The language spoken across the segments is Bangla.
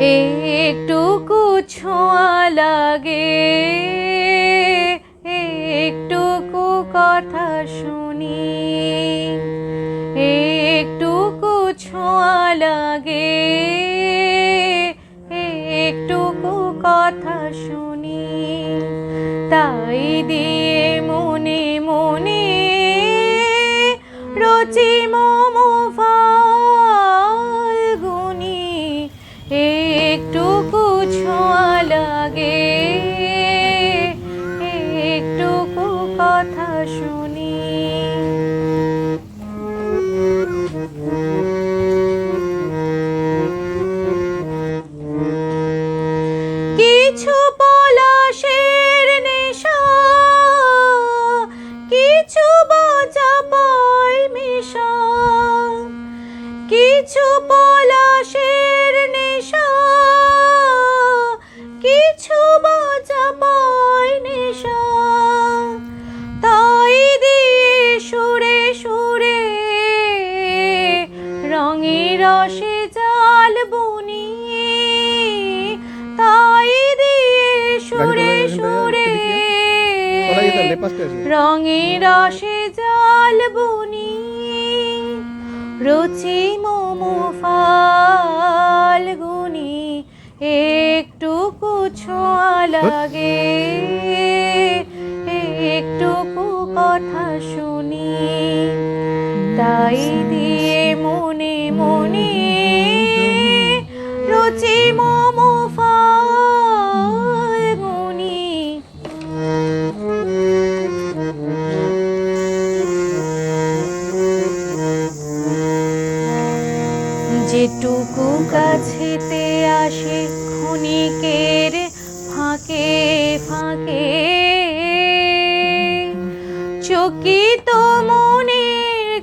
একটুকু ছোঁয়া লাগে। একটুকু কথা শুনি। একটুকু ছোঁয়া লাগে। একটুকু কথা শুনি। তাই দিয়ে মনে মনে রচি মম কিছু পলাশের নেশা কিছু বাজা পায় মেশা কিছু পলাশের রসে জাল বুনি তাই দিয়ে সুরে সুরে রঙে রসে জাল বুনি রুচি মোমো ফাল্গুনি একটুকু ছোঁয়া লাগে একটুকু কথা শুনি তাই দিয়ে মনে মনে রুচি মোমো ফাল্গুনি। যেটুকু কাছেতে আসে ক্ষণিকের ফাঁকে ফাঁকে চকিত মনের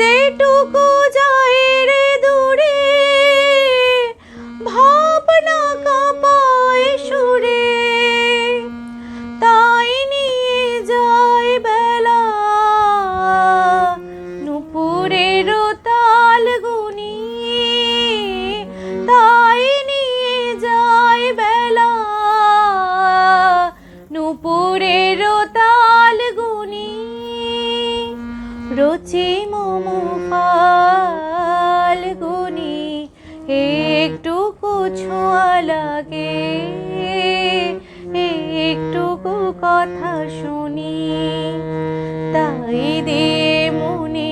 যেটুকু যায় রে দূরে, ভাবনা কাঁপায় সুরে। তাই নিয়ে যায় বেলা, নুপুরের তাল গুনি তাই নিয়ে যায় বেলা, নুপুরের তাল গুনি রচি ফাল্গুনি একটুকু ছোঁয়া লাগে। কথা শুনি তাই দে মনে